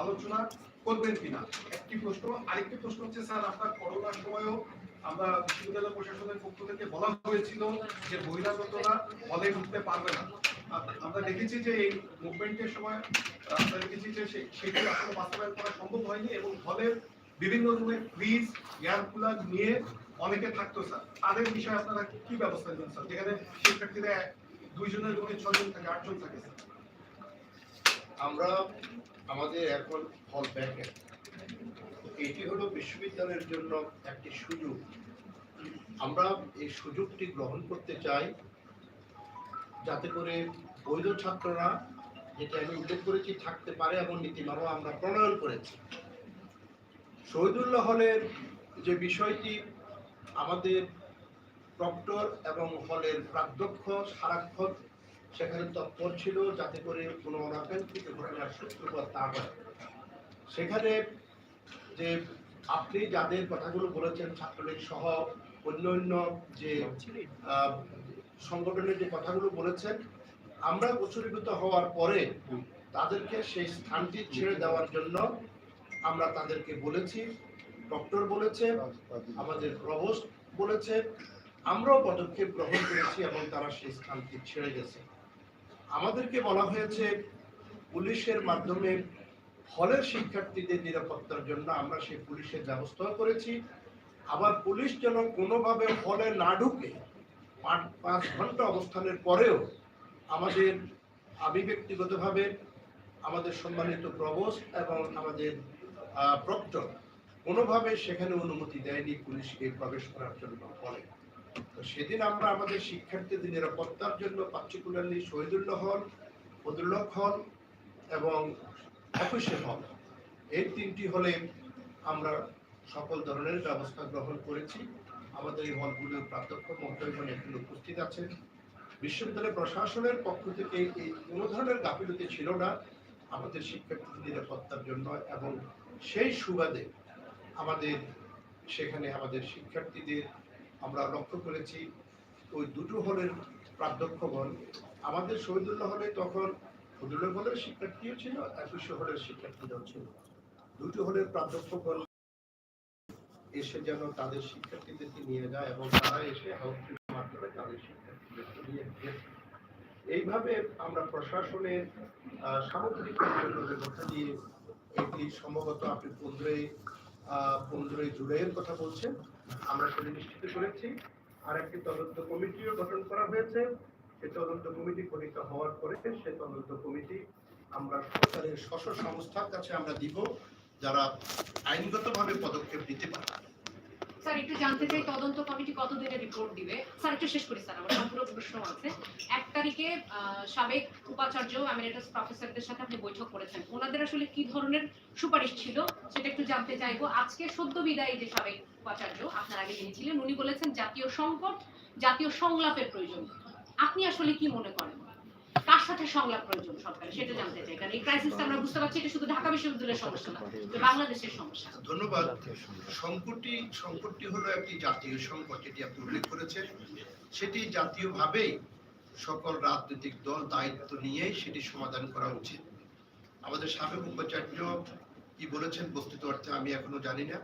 আলোচনা করবেন কিনা? একটি প্রশ্ন, আরেকটি প্রশ্ন হচ্ছে, স্যার, আপনার করোনার সময়ও আমরা বিশ্ববিদ্যালয় প্রশাসনের পক্ষ থেকে বলা হয়েছিল যে বহিরাগতরা হলে ঢুকতে পারবে না। আমরা দেখেছি যে এই মুভমেন্টের সময় আমরা দেখেছি যে সেটি আসলে বাস্তবায়ন করা সম্ভব হয়নি এবং হলের বিভিন্ন রুমে ফ্রিজ এয়ার কুলার নিয়ে অনেকে থাকতো, স্যার। তাদের বিষয়ে আপনারা কি ব্যবস্থা নেবেন, স্যার? যেখানে শিক্ষার্থীরা দুইজনের রুমে ছয়জন থাকে, আটজন থাকে, স্যার। আমরা আমাদের এখন হল ব্যাকেট এটি হলো বিশ্ববিদ্যালয়ের জন্য একটি সুযোগ। আমরা এই সুযোগটি গ্রহণ করতে চাই যাতে করে বৈধ ছাত্ররা, যেটা আমি উল্লেখ করেছি, থাকতে পারে এমন নীতিমালাও আমরা প্রণয়ন করেছি। শহীদুল্লাহ হলের যে বিষয়টি, আমাদের প্রক্টর এবং হলের প্রাধ্যক্ষ সারাক্ষণ সেখানে তৎপর ছিল যাতে করে কোনো অনাকাঙ্ক্ষিত ঘটনার সূত্রপাত না হয়। সেখানে যে আপনি যাদের কথাগুলো বলেছেন, ছাত্রলীগ সহ অন্য অন্য যে সংগঠনের যে কথাগুলো বলেছেন, আমরা উচ্চীভূত হওয়ার পরে তাদেরকে সেই স্থানটি ছেড়ে দেওয়ার জন্য আমরা তাদেরকে বলেছি, ডক্টর বলেছে, আমাদের প্রভোস্ট বলেছে, আমরাও পদক্ষেপ গ্রহণ করেছি এবং তারা সেই স্থানটি ছেড়ে গেছে। আমাদেরকে বলা হয়েছে, পুলিশের মাধ্যমে হলের শিক্ষার্থীদের নিরাপত্তার জন্য আমরা সেই পুলিশের ব্যবস্থা করেছি। আবার পুলিশ যেন কোনোভাবে হলে না ঢুকে, পাঁচ পাঁচ ঘণ্টা অবস্থানের পরেও আমাদের আমি ব্যক্তিগতভাবে আমাদের সম্মানিত প্রবোস এবং আমাদের প্রক্টর কোনোভাবে সেখানে অনুমতি দেয়নি পুলিশকে প্রবেশ করার জন্য হলে তো সেদিন আমরা আমাদের শিক্ষার্থীদের নিরাপত্তার জন্য পার্টিকুলারলি শহীদুল্লাহ হল বদুল্লাহ হল এবং একুশে হল, এই তিনটি হলে আমরা সকল ধরনের ব্যবস্থা গ্রহণ করেছি। আমাদের এই হলগুলোর প্রাধ্যক্ষ মহোদয়গণ এখানে উপস্থিত আছেন। বিশ্ববিদ্যালয় প্রশাসনের পক্ষ থেকে এই কোনো ধরনের গাফিলতি ছিল না আমাদের শিক্ষার্থীদের নিরাপত্তার জন্য এবং সেই সুবাদে আমাদের সেখানে আমাদের শিক্ষার্থীদের আমরা লক্ষ্য করেছি, ওই দুটো হলের প্রাধ্যক্ষগণ আমাদের শহীদুল্লাহ হলে তখন শহীদুল্লাহ হলের শিক্ষার্থীও ছিল একুশে হলের শিক্ষার্থীরাও ছিল। দুটো হলের প্রাধ্যক্ষগণ এসে যেন তাদের শিক্ষার্থীদেরকে নিয়ে যায় এবং তারা এসে হাউসের মাধ্যমে তাদের শিক্ষার্থীদেরকে নিয়ে এইভাবে আমরা প্রশাসনের সামগ্রিক ব্যবস্থা দিয়ে এটি সম্ভবত আপনি পনেরোই পনেরোই জুলাইয়ের কথা বলছেন। আমরা সেটা নিশ্চিত করেছি। আর একটি তদন্ত কমিটিও গঠন করা হয়েছে। সে তদন্ত কমিটি গঠিত হওয়ার পরে সে তদন্ত কমিটি আমরা সরকারের স্ব সংস্থার কাছে আমরা দিব, যারা আইনগতভাবে পদক্ষেপ নিতে পারে স্যার, একটু জানতে চাই, তদন্ত কমিটি কতদিনে রিপোর্ট দিবে? স্যার, একটু শেষ করি, স্যার, আমার সম্পূর্ণ প্রশ্ন আছে। এক তারিখে সাবেক উপাচার্য এমিরেটাস প্রফেসরদের সাথে আপনি বৈঠক করেছেন। ওনাদের আসলে কি ধরনের সুপারিশ ছিল সেটা একটু জানতে চাইব। আজকে সদ্য বিদায়ী যে সাবেক উপাচার্য, আপনার আগে যিনি ছিলেন, উনি বলেছেন জাতীয় সংকট, জাতীয় সংলাপের প্রয়োজন। আপনি আসলে কি মনে করেন? কার সাথে সংলাপ প্রয়োজন সরকারের সেটা জানতে চাই। কারণ এই ক্রাইসিসটা আমরা বুঝতে পারছি, এটা শুধু ঢাকা বিশ্ববিদ্যালয়ের সমস্যা না বাংলাদেশের সমস্যা। ধন্যবাদ। সংকটটি সংকটটি হলো একটি জাতীয় সংকট, যেটি আপনি উল্লেখ করেছেন। সেটি জাতীয়ভাবেই সকল রাজনৈতিক দল দায়িত্ব নিয়ে সেটি সমাধান করা উচিত। আমাদের সাবেক উপাচার্য কি বলেছেন বস্তুত অর্থে আমি এখনও জানি না।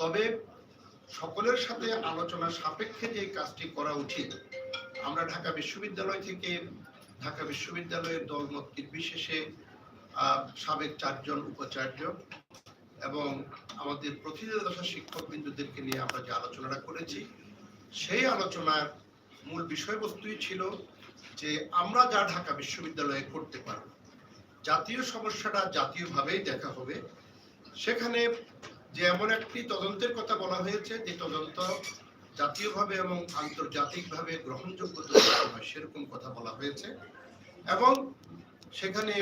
তবে সকলের সাথে আলোচনা সাপেক্ষে যে কাজটি করা উচিত, আমরা ঢাকা বিশ্ববিদ্যালয় থেকে ঢাকা বিশ্ববিদ্যালয়ের দলমত নির্বিশেষে সাবেক চারজন উপাচার্য এবং আমাদের প্রতিনিধি দশা শিক্ষক বিন্দুদেরকে নিয়ে আমরা যে আলোচনাটা করেছি, সেই আলোচনার মূল বিষয়বস্তুই ছিল যে আমরা যা ঢাকা বিশ্ববিদ্যালয়ে করতে পারব, জাতীয় সমস্যাটা জাতীয়ভাবেই দেখা হবে। সেখানে যে এমন একটি তদন্তের কথা বলা হয়েছে, যে তদন্ত জাতীয়ভাবে এবং আন্তর্জাতিকভাবে গ্রহণযোগ্য হয়, সেরকম কথা বলা হয়েছে। এবং সেখানে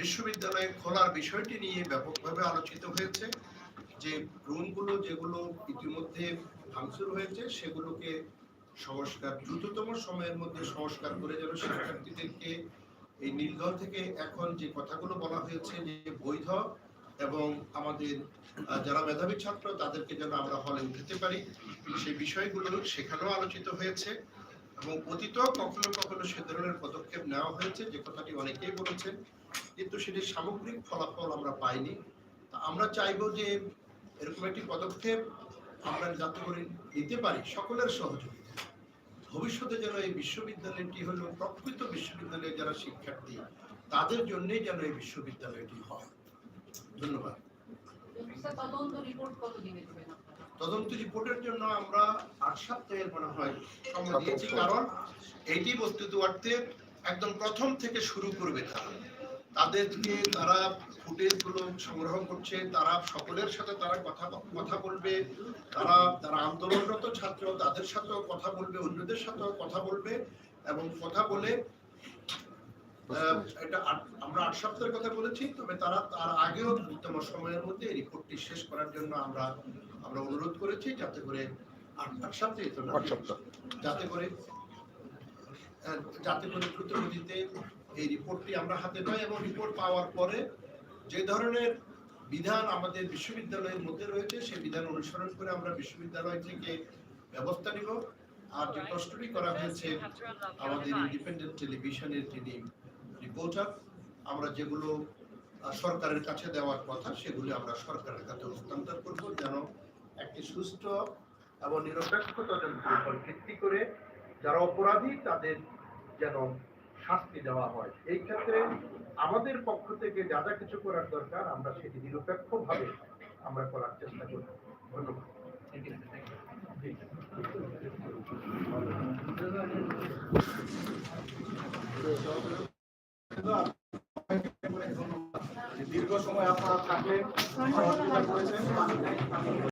বিশ্ববিদ্যালয়ে খোলার বিষয়টি নিয়ে ব্যাপকভাবে আলোচিত হয়েছে যে রুমগুলো যেগুলো ইতিমধ্যে ভাঙচুর হয়েছে, সেগুলোকে সংস্কার, দ্রুততম সময়ের মধ্যে সংস্কার করে যেন শিক্ষার্থীদেরকে এই নীলগড় থেকে এখন যে কথাগুলো বলা হয়েছে যে বৈধ এবং আমাদের যারা মেধাবী ছাত্র, তাদেরকে যেন আমরা হলে উঠাতে পারি। সেই বিষয়গুলো সেখানেও আলোচিত হয়েছে এবং অতীত কখনো কখনো সে ধরনের পদক্ষেপ নেওয়া হয়েছে, যে কথাটি অনেকেই বলেছেন। কিন্তু সেটির সামগ্রিক ফলাফল আমরা পাইনি। আমরা চাইব যে এরকম একটি পদক্ষেপ আমরা যাতে করে নিতে পারি সকলের সহযোগিতা। ভবিষ্যতে যেন এই বিশ্ববিদ্যালয়টি হলো প্রকৃত বিশ্ববিদ্যালয়ের যারা শিক্ষার্থী, তাদের জন্যই যেন এই বিশ্ববিদ্যালয়টি হয়। ধন্যবাদ। তদন্ত রিপোর্ট কত দিনে দেবেন আপনারা? তদন্ত রিপোর্টের জন্য আমরা আট সপ্তাহের মনে হয় সময় দিয়েছি কারণ এটি বস্তুত অর্থে একদম প্রথম থেকে শুরু করবে তারা। তাদেরকে তারা ফুটেজগুলো সংগ্রহ করছে তারা সকলের সাথে তারা কথা কথা বলবে তারা তারা আন্দোলনরত ছাত্র তাদের সাথেও কথা বলবে অন্যদের সাথেও কথা বলবে এবং কথা বলে এটা আমরা আট সপ্তাহের কথা বলেছি তবে তারা তার আগেও দ্রুততম সময়ের মধ্যে এই রিপোর্টটি শেষ করার জন্য আমরা আমরা অনুরোধ করেছি যাতে করে আট আট সপ্তাহে তো না, যাতে করে যাতে করে দ্রুতগতিতে এই রিপোর্টটি আমরা হাতে পাই এবং রিপোর্ট পাওয়ার পরে যে ধরনের বিধান আমাদের বিশ্ববিদ্যালয়ের মধ্যে রয়েছে সেই বিধান অনুসরণ করে আমরা বিশ্ববিদ্যালয় থেকে ব্যবস্থা নিব। আর যে প্রশ্নটি করা হয়েছে আমাদের ইন্ডিপেন্ডেন্ট টেলিভিশনের যিনি রিপোর্টার আমরা যেগুলো সরকারের কাছে দেওয়ার কথা সেগুলো আমরা সরকারের কাছে হস্তান্তর করব যেন একটি সুস্থ এবং নিরপেক্ষ তদন্তের উপর ভিত্তি করে যারা অপরাধী তাদের যেন শাস্তি দেওয়া হয়। এই ক্ষেত্রে আমাদের পক্ষ থেকে যা যা কিছু করার দরকার আমরা সেটি নিরপেক্ষভাবে আমরা করার চেষ্টা করব। ধন্যবাদ। সহযোগিতা করেছেন